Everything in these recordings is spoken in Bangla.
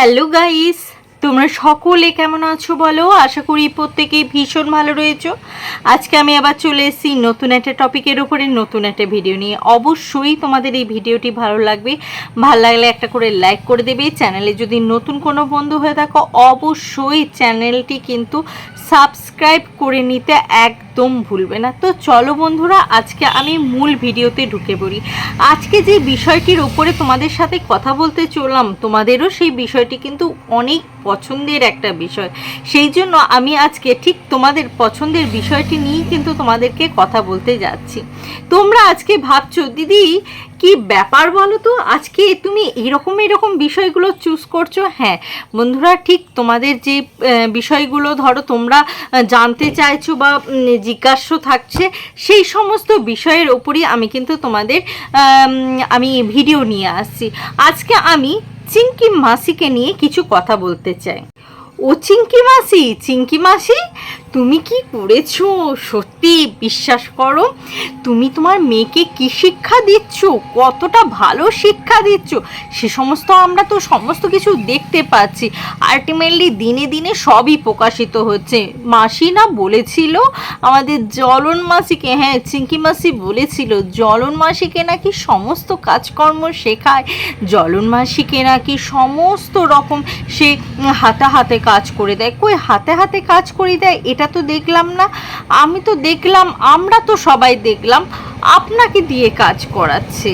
হ্যালো গাইস, তোমরা সকলে কেমন আছো বলো? আশা করি প্রত্যেকেই ভীষণ ভালো রয়েছো। আজকে আমি আবার চলে এসেছি নতুন একটা টপিকের উপরে, নতুন একটা ভিডিও নিয়ে। অবশ্যই তোমাদের এই ভিডিওটি ভালো লাগবে। ভালো লাগলে একটা করে লাইক করে দেবে। চ্যানেলে যদি নতুন কোনো বন্ধু হয়ে থাকো, অবশ্যই চ্যানেলটি কিন্তু সাবস্ক্রাইব করে নিতে একদম ভুলবে না। তো চলো বন্ধুরা, আজকে আমি মূল ভিডিওতে ঢুকে পড়ি। আজকে যে বিষয়টির ওপরে তোমাদের সাথে কথা বলতে চললাম, তোমাদেরও সেই বিষয়টি কিন্তু অনেক পছন্দের একটা বিষয়। সেই জন্য আমি আজকে ঠিক তোমাদের পছন্দের বিষয়টি নিয়েই কিন্তু তোমাদেরকে কথা বলতে যাচ্ছি। তোমরা আজকে ভাবছ, দিদি, কি ব্যাপার বলো তো? আজকে তুমি এরকম এরকম বিষয়গুলো চুজ করছ? হ্যাঁ বন্ধুরা ঠিক তোমাদের যে বিষয়গুলো ধরো তোমরা জানতে চাইছো বা জিজ্ঞাস্য থাকছে সেই সমস্ত বিষয়ের ওপরই আমি কিন্তু তোমাদের আম, ভিডিও নিয়ে আসছি। আজকে আমি চিঙ্কি মাসিকে নিয়ে কিছু কথা বলতে চাই। ও চিঙ্কি মাসি চিঙ্কি মাসি তুমি কি করেছ? সত্যি বিশ্বাস করো, তুমি তোমার মেয়েকে কি শিক্ষা দিচ্ছ? কতটা ভালো শিক্ষা দিচ্ছ? সে সমস্ত আমরা তো সমস্ত কিছু দেখতে পাচ্ছি। আলটিমেটলি দিনে দিনে সবই প্রকাশিত হচ্ছে। মাসি না বলেছিল? আমাদের জলন মাসিকে হ্যাঁ চিঙ্কি মাসি বলেছিল জলন মাসিকে নাকি সমস্ত কাজকর্ম শেখায়। জলন মাসিকে নাকি সমস্ত রকম সে হাতে হাতে কাজ করে দেয়। কই হাতে হাতে কাজ করে দেয়? এটা তো দেখলাম না? আমি তো দেখলাম, আমরা তো সবাই দেখলাম, আপনাকে দিয়ে কাজ করাচ্ছে।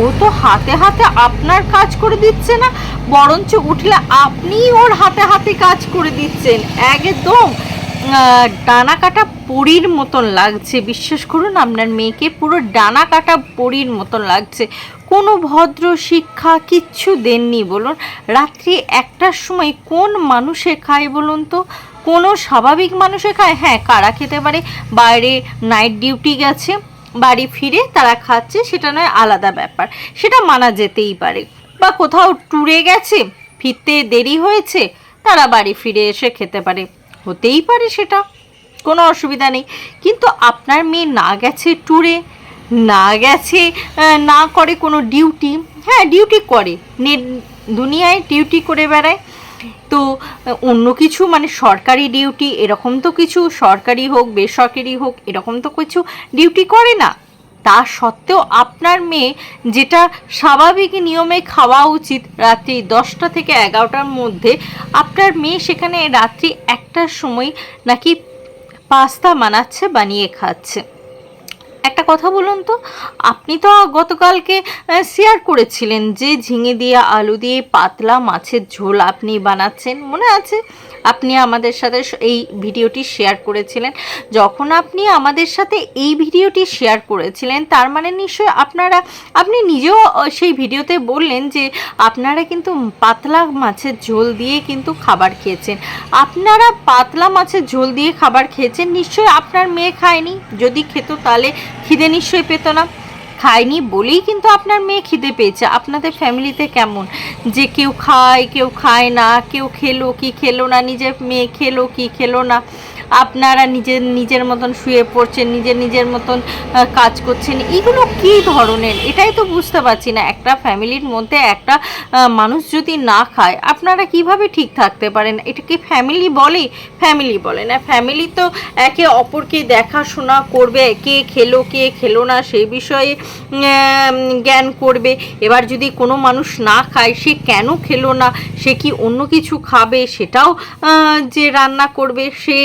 ও তো হাতে হাতে আপনার কাজ করে দিচ্ছে না, বরঞ্চ উঠলে আপনিই ওর হাতে হাতে কাজ করে দিচ্ছেন। একদম ডানা কাটা পরীর মতন লাগছে। বিশ্বাস করুন, আপনার মেয়েকে পুরো ডানা কাটা পরীর মতন লাগছে। কোনো ভদ্র শিক্ষা কিচ্ছু দেননি, বলুন। রাত্রি একটার সময় কোন মানুষে খায়, বলুন তো? কোনো স্বাভাবিক মানুষে খায় হ্যাঁ কারা খেতে পারে? বাইরে নাইট ডিউটি গেছে, বাড়ি ফিরে তারা খাচ্ছে, সেটা নয়, আলাদা ব্যাপার। সেটা মানা যেতেই পারে। বা কোথাও ট্যুরে গেছে, ফিরতে দেরি হয়েছে, তারা বাড়ি ফিরে এসে খেতে পারে। হতেই পারে সেটা, কোনো অসুবিধা নেই। কিন্তু আপনার মেয়ে না গেছে ট্যুরে না গেছে না করে কোনো ডিউটি হ্যাঁ ডিউটি করে। নেট দুনিয়ায় ডিউটি করে বেড়ায়। তো, অন্য কিছু মানে সরকারি ডিউটি এরকম তো কিছু, সরকারি হোক, বেসরকারি হোক, এরকম তো কিছু ডিউটি করে না। তা সত্ত্বেও আপনার মেয়ে যেটা স্বাভাবিক নিয়মে খাওয়া উচিত রাত্রি দশটা থেকে এগারোটার মধ্যে, আপনার মেয়ে সেখানে রাত্রি একটার সময় নাকি পাস্তা বানাচ্ছে, বানিয়ে খাচ্ছে। কথা বলুন তো। আপনি তো গতকালকে শেয়ার করেছিলেন যে ঝিঙে দিয়ে আলু দিয়ে পাতলা মাছের ঝোল আপনি বানাচ্ছেন। মনে আছে? আপনি আমাদের সাথে এই ভিডিওটি শেয়ার করেছিলেন। যখন আপনি আমাদের সাথে এই ভিডিওটি শেয়ার করেছিলেন, তার মানে নিশ্চয়ই আপনারা, আপনি নিজেও সেই ভিডিওতে বললেন যে আপনারা কিন্তু পাতলা মাছের ঝোল দিয়ে কিন্তু খাবার খেয়েছেন। আপনারা পাতলা মাছের ঝোল দিয়ে খাবার খেয়েছেন, নিশ্চয়ই আপনার মেয়ে খায়নি। যদি খেত তাহলে খিদে নিশ্চয়ই পেত না। খায়নি বলেই কিন্তু আপনার মেয়ে খিদে পেয়েছে। আপনাদের ফ্যামিলিতে কেমন? যে কেউ খায় কেউ খায় না, কেউ খেলো, কি খেলো না, নিজের মেয়ে খেলো, কি খেলো না। আপনারা নিজের নিজের মতন শুয়ে পড়ছেন, নিজের নিজের মতন কাজ করছেন, এগুলো কি ধরনের? এটাই তো বুঝতে পারছি না। একটা ফ্যামিলির মধ্যে একটা মানুষ যদি না খায়, আপনারা কীভাবে ঠিক থাকতে পারেন? এটাকে ফ্যামিলি বলে? ফ্যামিলি বলে না। ফ্যামিলি তো একে অপরকে দেখাশোনা করবে, কে খেলো কে খেলো না, সেই বিষয়ে জ্ঞান করবে। এবার যদি কোনো মানুষ না খায়, সে কেন খেলো না? সে কি অন্য কিছু খাবে? সেটাও যে রান্না করবে, সে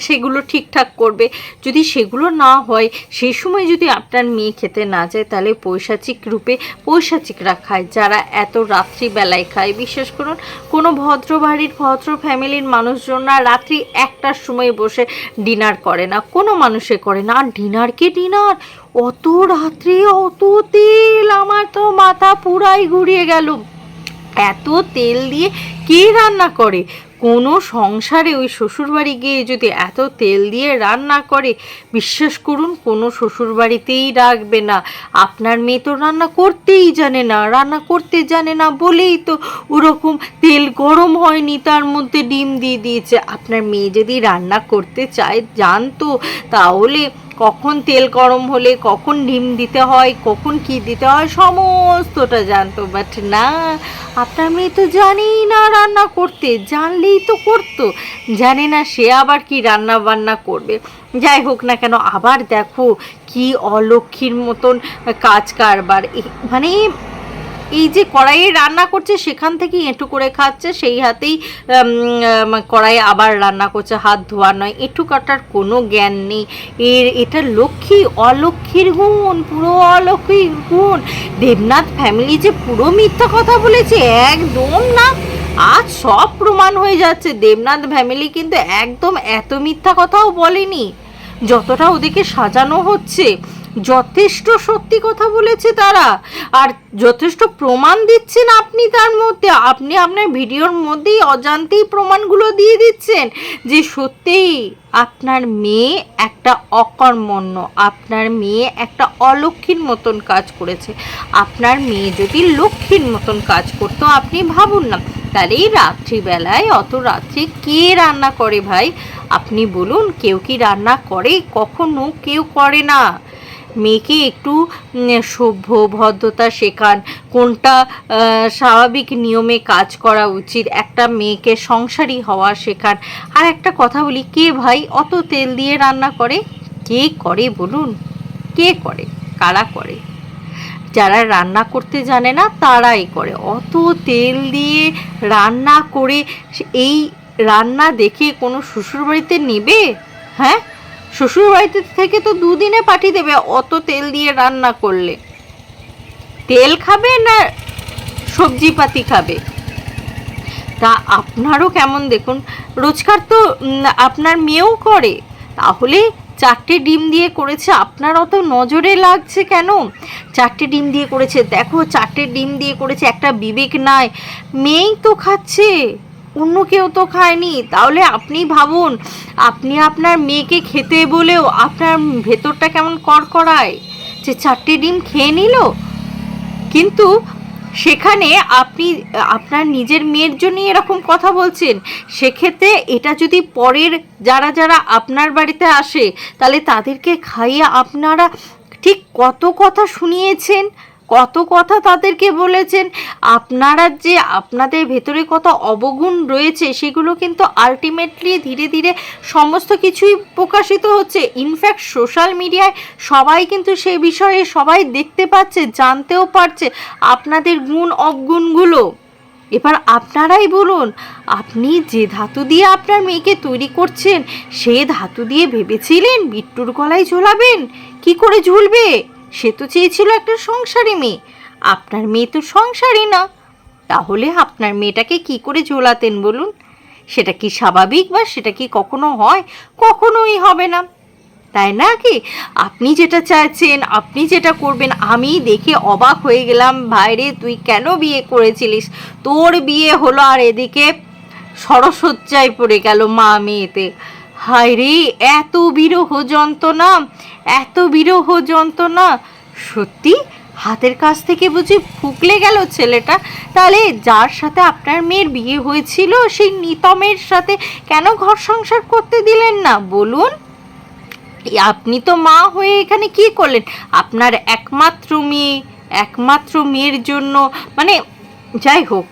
সেগুলো ঠিকঠাক করবে। যদি সেগুলো না হয়, সেই সময় যদি আপনার মেয়ে খেতে না যায়, তাহলে পৈশাচিক রূপে পৈশাচিকরা খায় যারা এত রাত্রিবেলায় খায়। বিশ্বাস করুন, কোনো ভদ্র বাড়ির, ভদ্র ফ্যামিলির মানুষজনরা রাত্রি একটার সময় বসে ডিনার করে না। কোনো মানুষে করে না। আর ডিনার কে ডিনার? অত রাত্রে, অত তেল, আমার তো মাথা পুরাই ঘুরিয়ে গেল। এত তেল দিয়ে কে রান্না করে? কোনো সংসারে ওই শ্বশুরবাড়ি গিয়ে যদি এত তেল দিয়ে রান্না করে, বিশ্বাস করুন কোনো শ্বশুরবাড়িতেই রাখবে না। আপনার মেয়ে তো রান্না করতেই জানে না, রান্না করতে জানে না বলেই তো ওরকম তেল গরম হয়নি, তার মধ্যে ডিম দিয়ে দিয়েছে। আপনার মেয়ে যদি রান্না করতে চায়, জানতো, তাহলে কখন তেল গরম হলে কখন ডিম দিতে হয়, কখন কি দিতে হয়, সমস্তটা জানতো বাট না, আপনার মেয়ে তো জানেই না রান্না করতে, জানলেই তো করতো। জানে না সে আবার কি রান্না বান্না করবে। যাই হোক না কেন, আবার দেখো কি অলক্ষীর মতন কাজ কারবার। মানে এই যে কড়াইয়ে রান্না করছে, সেখান থেকেই এঁটু করে খাচ্ছে, সেই হাতেই কড়াইয়ে আবার রান্না করছে, হাত ধোয়া নয়, এঁটু কাটার কোনো জ্ঞান নেই। এর, এটা লক্ষ্মী অলক্ষীর গুণ, পুরো অলক্ষীর গুণ। দেবনাথ ফ্যামিলি যে পুরো মিথ্যা কথা বলেছে, একদম না। আজ সব প্রমাণ হয়ে যাচ্ছে, দেবনাথ ফ্যামিলি কিন্তু একদম এত মিথ্যা কথাও বলেনি। যতটা ওদেরকে সাজানো হচ্ছে যথেষ্ট সত্যি কথা বলেছে তারা। আর যথেষ্ট প্রমাণ দিচ্ছেন আপনি তার মধ্যে। আপনি আপনার ভিডিওর মধ্যেই অজান্তেই প্রমাণগুলো দিয়ে দিচ্ছেন যে সত্যিই আপনার মেয়ে একটা অকর্মণ্য, আপনার মেয়ে একটা অলক্ষীর মতন কাজ করেছে। আপনার মেয়ে যদি লক্ষ্মীর মতন কাজ করতো, আপনি ভাবুন না। তাহলে এই রাত্রিবেলায়, অত রাত্রে কে রান্না করে ভাই? আপনি বলুন, কেউ কি রান্না করে? কখনো কেউ করে না। মেয়েকে একটু সভ্য, ভদ্রতা শেখান। কোনটা স্বাভাবিক নিয়মে কাজ করা উচিত? একটা মেয়েকে সংসারী হওয়া শেখান। আর একটা কথা বলি, কে ভাই অত তেল দিয়ে রান্না করে? কে করে বলুন? কে করে? কারা করে? যারা রান্না করতে জানে না, তারাই করে। অত তেল দিয়ে রান্না করে এই রান্না দেখে কোনো শ্বশুরবাড়িতে নেবে? হ্যাঁ? শ্বশুরবাড়িতে থেকে তো দুদিনে পাঠিয়ে দেবে, অত তেল দিয়ে রান্না করলে। তেল খাবে না সবজিপাতি খাবে? তা আপনারও কেমন দেখুন? রোজকার তো আপনার মেয়েও করে। তাহলে চারটে ডিম দিয়ে করেছে, আপনার অত নজরে লাগছে কেন? চারটে ডিম দিয়ে করেছে, দেখো, চারটে ডিম দিয়ে করেছে, একটা বিবেক নাই। মেয়েই তো খাচ্ছে। অন্য কেউ তো খায়নি। তাহলে আপনি ভাবুন, আপনি আপনার মেয়েকে খেতে বলেও আপনার ভেতরটা কেমন কড়কড়ায়? যে চারটে ডিম খেয়ে নিল। কিন্তু সেখানে আপনি, আপনার নিজের মেয়ের জন্যই এরকম কথা বলছেন। সেক্ষেত্রে এটা যদি পরের যারা যারা আপনার বাড়িতে আসে, তাহলে তাদেরকে খাইয়ে আপনারা ঠিক কত কথা শুনিয়েছেন? কত কথা তাদেরকে বলেছেন। আপনারা যে আপনাদের ভেতরে কত অবগুণ রয়েছে, সেগুলো কিন্তু আলটিমেটলি ধীরে ধীরে সমস্ত কিছুই প্রকাশিত হচ্ছে। ইনফ্যাক্ট সোশ্যাল মিডিয়ায় সবাই কিন্তু সে বিষয়ে সবাই দেখতে পাচ্ছে, জানতেও পারছে আপনাদের গুণ অবগুণগুলো। এবার আপনারাই বলুন, আপনি যে ধাতু দিয়ে আপনার মেয়েকে তৈরি করছেন, সে ধাতু দিয়ে ভেবেছিলেন বিট্টুর গলায় ঝোলাবেন? কি করে ঝুলবে? সে তো চেয়েছিল একটা সংসারী মেয়ে। আপনার মেয়ে তো সংসারী না। তাহলে আপনার মেয়েটাকে কি করে ঝোলাতেন বলুন? সেটা কি স্বাভাবিক বা সেটা কি কখনো হয়? কখনোই হবে না। তাই না কি? আপনি যেটা চাইছেন, আপনি যেটা করবেন, আমি দেখে অবাক হয়ে গেলাম। ভাইরে তুই কেন বিয়ে করেছিলিস? তোর বিয়ে হলো আর এদিকে সরসজ্জায় পড়ে গেল মা মেয়েতে। হায় রে, এত বিরহ যন্ত্রণা। এত বিরহ যন্ত্রণা। সত্যি? হাতের কাছ থেকে বুঝি ফুকলে গেল ছেলেটা? তাহলে যার সাথে আপনার মেয়ের বিয়ে হয়েছিল, সেই নিতমের সাথে কেন ঘর সংসার করতে দিলেন না? বলুন। আপনি তো মা হয়ে এখানে কি করলেন? আপনার একমাত্র মেয়ে, একমাত্র মেয়ের জন্য মানে যাই হোক,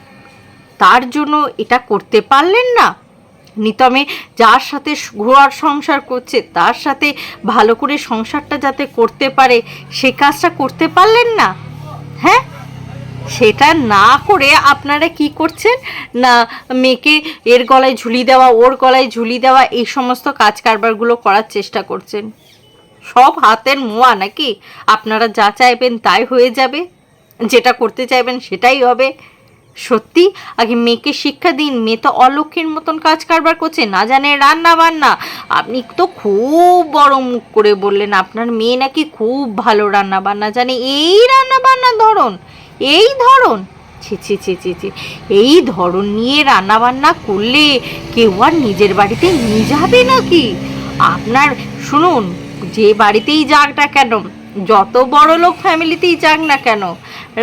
তার জন্য এটা করতে পারলেন না? নিতমে, যার সাথে ঘোড়ার সংসার করছে, তার সাথে ভালো করে সংসারটা যাতে করতে পারে, সে কাজটা করতে পারলেন না? হ্যাঁ? সেটা না করে আপনারা কি করছেন? না, মেয়েকে এর গলায় ঝুলি দেওয়া, ওর গলায় ঝুলি দেওয়া, এই সমস্ত কাজ কারবারগুলো করার চেষ্টা করছেন? সব হাতের মোয়া নাকি? আপনারা যা চাইবেন তাই হয়ে যাবে। যেটা করতে চাইবেন সেটাই হবে। সত্যি? আগে মেয়েকে শিক্ষা দিন, মেয়ে তো অলক্ষীর মতন কাজ কারবার করছে, না জানে রান্না বান্না। আপনি তো খুব বড় মুখ করে বললেন, আপনার মেয়ে নাকি খুব ভালো রান্না বান্না জানে। এই রান্না বান্না ধরন, এই ধরন। ছি ছি ছি ছি এই ধরন নিয়ে রান্না বান্না করলে কেউ আর নিজের বাড়িতে নিয়ে যাবে নাকি? আপনার, শুনুন, যে বাড়িতেই যাক না কেন, যত বড় লোক ফ্যামিলিতেই যাক না কেন,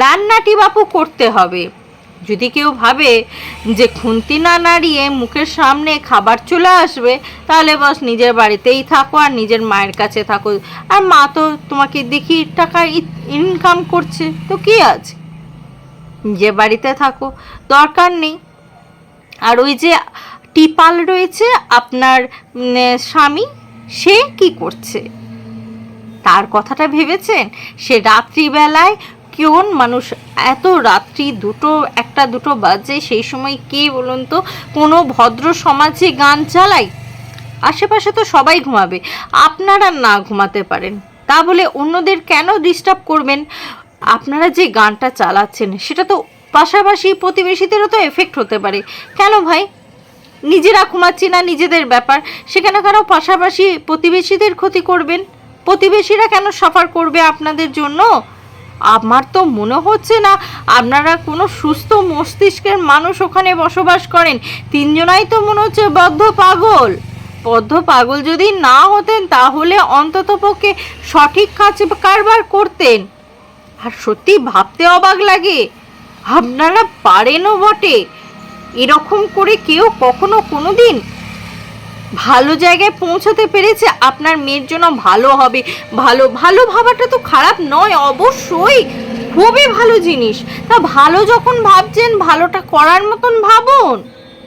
রান্নাটি বাপু করতে হবে। যদি কেউ ভাবে যে খুন্তি না নাড়িয়ে মুখের সামনে খাবার চলে আসবে, তাহলে বস নিজের বাড়িতেই থাকো আর নিজের মায়ের কাছে থাকো। আর মা তো তোমাকে দেখি টাকা ইনকাম করছে, তো কি আছে? যে বাড়িতে থাকো, দরকার নেই। আর ওই যে টিপাল রয়েছে, আপনার স্বামী, সে কি করছে? তার কথাটা ভেবেছেন? সে রাত্রিবেলায় কোন মানুষ এত রাত্রি দুটো, একটা দুটো বাজে, সেই সময় কে বলুন তো, কোনো ভদ্র সমাজে গান চালায়? আশেপাশে তো সবাই ঘুমাবে, আপনারা না ঘুমাতে পারেন। তা বলে অন্যদের কেন ডিস্টার্ব করবেন? আপনারা যে গানটা চালাচ্ছেন, সেটা তো পাশাপাশি প্রতিবেশীদেরও তো এফেক্ট হতে পারে। কেন ভাই? নিজেরা ঘুমাচ্ছি না নিজেদের ব্যাপার, সেখানে কেন পাশাপাশি প্রতিবেশীদের ক্ষতি করবেন? প্রতিবেশীরা কেন সাফার করবে আপনাদের জন্য? আমার তো মনে হচ্ছে না আপনারা কোনো সুস্থ মস্তিষ্কের মানুষ ওখানে বসবাস করেন। তিনজনাই তো মনে হচ্ছে বদ্ধ পাগল। বদ্ধ পাগল যদি না হতেন, তাহলে অন্ততপক্ষে সঠিক কাজ কারবার করতেন। আর সত্যি ভাবতে অবাক লাগে, আপনারা পারেনও বটে। এরকম করে কেউ কখনো কোনো দিন ভালো জায়গায় পৌঁছাতে পেরেছে, আপনার মেয়ের জন্য ভালো হবে। ভালো ভালো ভাবাটা তো খারাপ নয়, অবশ্যই। খুবই ভালো জিনিস। তা ভালো যখন ভাবছেন, ভালোটা করার মতন ভাবুন।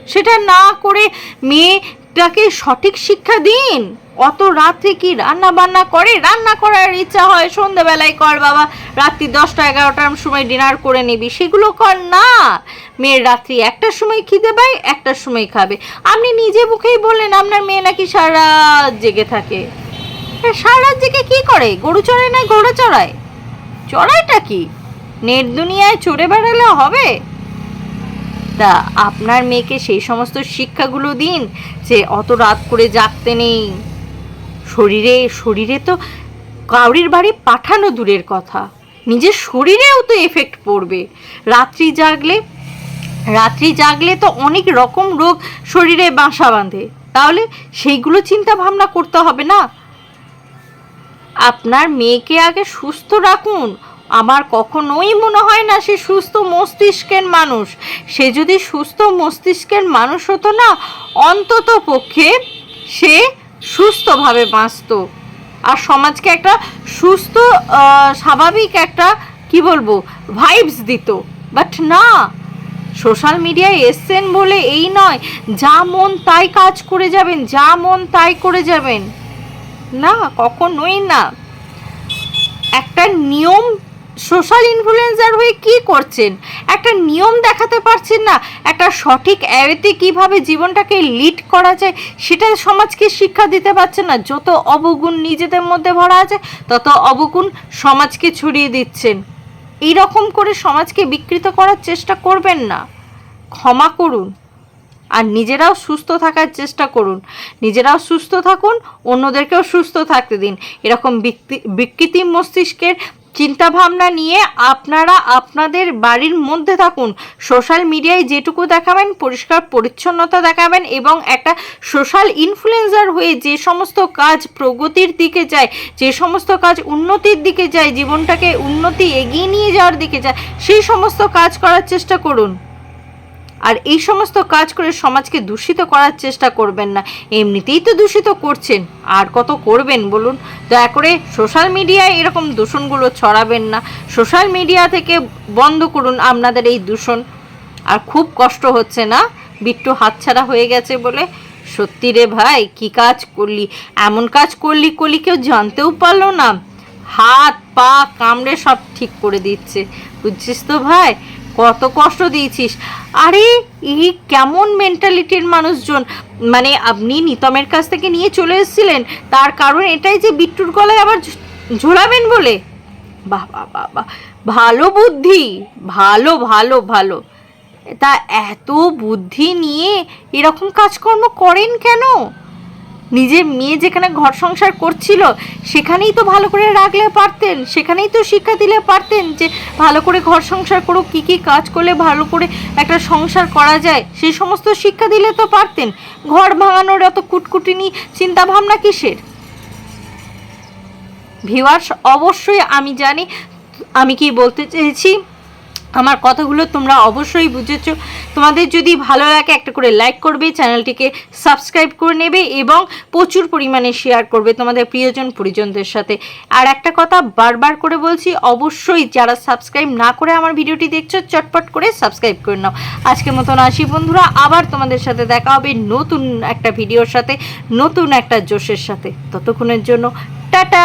সেটা না করে মেয়েটাকে সঠিক শিক্ষা দিন। অত রাত্রে কি রান্না বান্না করে? রান্না করার ইচ্ছা হয় সন্ধেবেলায় কর বাবা। রাত্রি দশটা, এগারোটার সময় ডিনার করে নিবি। সেগুলো কর না। মেয়ের রাত্রি একটার সময় খিদে পায়, একটার সময় খাবে। আপনি নিজে মুখেই বললেন আপনার মেয়ে নাকি সারা জেগে থাকে। সারা জেগে কি করে? গরু চড়ায় না ঘোড়া চড়ায়? চড়াইটা কি? নেট দুনিয়ায় চড়ে বেড়ালে হবে? তা আপনার মেয়েকে সেই সমস্ত শিক্ষাগুলো দিন যে অত রাত করে জাগতে নেই। শরীরে শরীরে তো কাউরির বাড়ি পাঠানো দূরের কথা। নিজের শরীরেও তো এফেক্ট পড়বে। রাত্রি জাগলে রাত্রি জাগলে তো অনেক রকম রোগ শরীরে বাসা বাঁধে। তাহলে সেইগুলো চিন্তা ভাবনা করতে হবে না? আপনার মেয়েকে আগে সুস্থ রাখুন। আমার কখনোই মনে হয় না সে সুস্থ মস্তিষ্কের মানুষ। সে যদি সুস্থ মস্তিষ্কের মানুষ হতো না, অন্তত পক্ষে সে সুস্থভাবে বাঁচত। আর সমাজকে একটা সুস্থ স্বাভাবিক একটা, কি বলব ভাইবস দিত। বাট না সোশ্যাল মিডিয়ায় এসছেন বলে এই নয়, যা মন তাই কাজ করে যাবেন, যা মন তাই করে যাবেন। না, কখনোই না। একটা নিয়ম সোশ্যাল ইনফ্লুয়েন্সার হয়ে কি করছেন? একটা নিয়ম দেখাতে পারছেন না? একটা সঠিক অ্যাওয়েতে কীভাবে জীবনটাকে লিড করা যায়, সেটা সমাজকে শিক্ষা দিতে পারছেন না। যত অবগুণ নিজেদের মধ্যে ভরা আছে, তত অবগুণ সমাজকে ছড়িয়ে দিচ্ছেন। এই রকম করে সমাজকে বিকৃত করার চেষ্টা করবেন না। ক্ষমা করুন। আর নিজেরাও সুস্থ থাকার চেষ্টা করুন। নিজেরাও সুস্থ থাকুন, অন্যদেরকেও সুস্থ থাকতে দিন। এরকম বিকৃ- বিকৃতি মস্তিষ্কের চিন্তাভাবনা নিয়ে আপনারা আপনাদের বাড়ির মধ্যে থাকুন। সোশ্যাল মিডিয়ায় যেটুকু দেখাবেন, পরিষ্কার পরিচ্ছন্নতা দেখাবেন এবং একটা সোশ্যাল ইনফ্লুয়েন্সার হয়ে যে সমস্ত কাজ প্রগতির দিকে যায়, যে সমস্ত কাজ উন্নতির দিকে যায়, জীবনটাকে উন্নতি এগিয়ে নিয়ে যাওয়ার দিকে যায়, সেই সমস্ত কাজ করার চেষ্টা করুন। আর এই সমস্ত কাজ করে সমাজকে দূষিত করার চেষ্টা করবেন না। এমনিতেই তো দূষিত করছেন। আর কত করবেন বলুন? দয়া করে সোশ্যাল মিডিয়ায় এরকম দূষণগুলো ছড়াবেন না। সোশ্যাল মিডিয়া থেকে বন্ধ করুন আপনাদের এই দূষণ। আর খুব কষ্ট হচ্ছে না? বিট্টু হাতছাড়া হয়ে গেছে বলে? সত্যি রে ভাই, কি কাজ করলি? এমন কাজ করলি করলি কেউ জানতেও পারল না। হাত, পা কামড়ে সব ঠিক করে দিচ্ছে। বুঝছিস তো ভাই? কত কষ্ট দিয়েছিস। আরে, এই কেমন মেন্টালিটির মানুষজন। মানে আপনি নিতমের কাছ থেকে নিয়ে চলে এসেছিলেন, তার কারণ এটাই যে বিট্টুর গলায় আবার ঝোলাবেন বলে। বাহ বাহ ভালো বুদ্ধি, ভালো ভালো ভালো। তা এত বুদ্ধি নিয়ে এরকম কাজকর্ম করেন কেন? নিজের মেয়ে যেখানে ঘর সংসার করছিল, সেখানেই তো ভালো করে রাখলে পারতেন, সেখানেই তো শিক্ষা দিলে পারতেন যে ভালো করে ঘর সংসার করো কী কী কাজ করলে ভালো করে একটা সংসার করা যায়, সেই সমস্ত শিক্ষা দিলে তো পারতেন। ঘর ভাঙানোর এত কুটকুটিনি চিন্তা ভাবনা কিসের? ভিউয়ার্স, অবশ্যই আমি জানি, আমি কি বলতে চেয়েছি? আমার কথাগুলো তোমরা অবশ্যই বুঝেছ। তোমাদের যদি ভালো লাগে একটা করে লাইক করবে, চ্যানেলটিকে সাবস্ক্রাইব করে নেবে এবং প্রচুর পরিমাণে শেয়ার করবে তোমাদের প্রিয়জন পরিজনদের সাথে। আর একটা কথা বারবার করে বলছি, অবশ্যই যারা সাবস্ক্রাইব না করে আমার ভিডিওটি দেখছ, চটপট করে সাবস্ক্রাইব করে নাও। আজকের মতন আসি বন্ধুরা, আবার তোমাদের সাথে দেখা হবে নতুন একটা ভিডিওর সাথে, নতুন একটা জোশের সাথে। ততক্ষণের জন্য, টাটা!